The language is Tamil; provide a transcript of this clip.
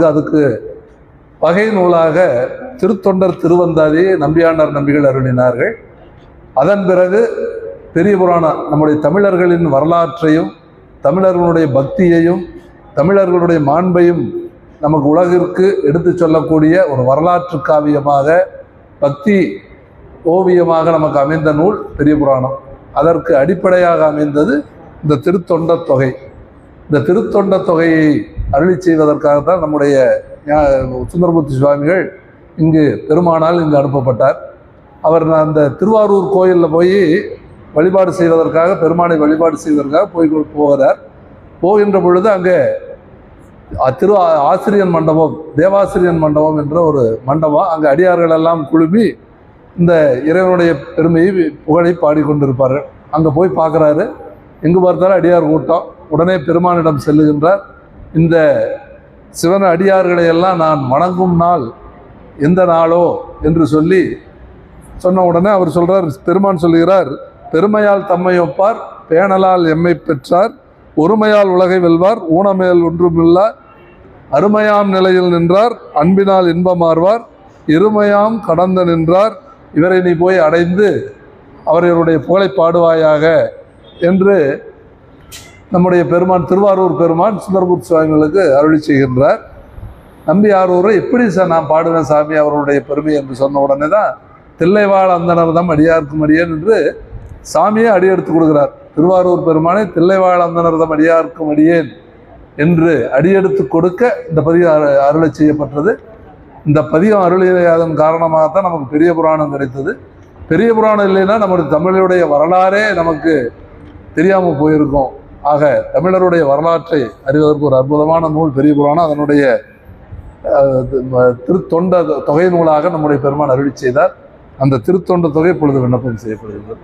அதுக்கு வகை நூலாக திருத்தொண்டர் திருவந்தாதியை நம்பியாண்டார் நம்பிகள் அருளினார்கள். அதன் பிறகு பெரிய புராணம் நம்முடைய தமிழர்களின் வரலாற்றையும் தமிழர்களுடைய பக்தியையும் தமிழர்களுடைய மாண்பையும் நமக்கு உலகிற்கு எடுத்துச் சொல்லக்கூடிய ஒரு வரலாற்று காவியமாக பக்தி ஓவியமாக நமக்கு அமைந்த நூல் பெரிய புராணம். அதற்கு அடிப்படையாக அமைந்தது இந்த திருத்தொண்ட தொகை. இந்த திருத்தொண்ட தொகையை அருளி செய்வதற்காகத்தான் நம்முடைய சுந்தரமூர்த்தி சுவாமிகள் இங்கு பெருமானால் இங்கு அனுப்பப்பட்டார். அவர் நான் அந்த திருவாரூர் கோயிலில் போய் வழிபாடு செய்வதற்காக பெருமானை வழிபாடு செய்வதற்காக போய் போகிறார். போகின்ற பொழுது அங்கே திரு ஆசிரியன் மண்டபம் தேவாசிரியன் மண்டபம் என்ற ஒரு மண்டபம் அங்கே அடியார்கள் எல்லாம் குழுமி இந்த இறைவனுடைய பெருமையை புகழை பாடிக்கொண்டிருப்பார்கள். அங்கே போய் பார்க்குறாரு. எங்கு பார்த்தாலும் அடியார் கூட்டம். உடனே பெருமானிடம் செல்லுகின்றார். இந்த சிவன அடியார்களை எல்லாம் நான் வணங்கும் நாள் எந்த நாளோ என்று சொல்லி சொன்ன உடனே அவர் சொல்றார் பெருமான் சொல்கிறார் பெருமையால் தம்மை ஒப்பார் பேணலால் எம்மை பெற்றார் ஒருமையால் உலகை வெல்வார் ஊனமேல் ஒன்றுமில்ல அருமையாம் நிலையில் நின்றார் அன்பினால் இன்பமார்வார் இருமையாம் கடந்து நின்றார் இவரை நீ போய் அடைந்து அவர்களுடைய புகழை பாடுவாயாக என்று நம்முடைய பெருமான் திருவாரூர் பெருமான் சுந்தரமூர்த்தி சுவாமிகளுக்கு அருளி செய்கின்றார். நம்பி ஆரூரை எப்படி சார் நான் பாடுவேன் சாமி அவர்களுடைய பெருமை என்று சொன்ன உடனே தான் தில்லைவாழ் அந்தனர் தம் அடியார்க்கும் அடியேன் என்று சாமியே அடி எடுத்து கொடுக்கிறார். திருவாரூர் பெருமானை தில்லைவாழ் அந்தனர் தம் அடியார்க்கும் அடியேன் என்று அடியெடுத்து கொடுக்க இந்த பதிகம் அரு- செய்யப்பட்டது. இந்த பதிகம் அருளியதன் காரணமாகத்தான் நமக்கு பெரிய புராணம் கிடைத்தது. பெரிய புராணம் இல்லைன்னா நம்முடைய தமிழுடைய வரலாறே நமக்கு தெரியாமல் போயிருக்கும். ஆக தமிழருடைய வரலாற்றை அறிவதற்கு ஒரு அற்புதமான நூல் பெரிய புராணம். அதனுடைய திருத்தொண்ட தொகை நூலாக நம்முடைய பெருமான் அருளி செய்தார். அந்த திருத்தொண்ட தொகை இப்பொழுது விண்ணப்பம் செய்யப்படுகிறது.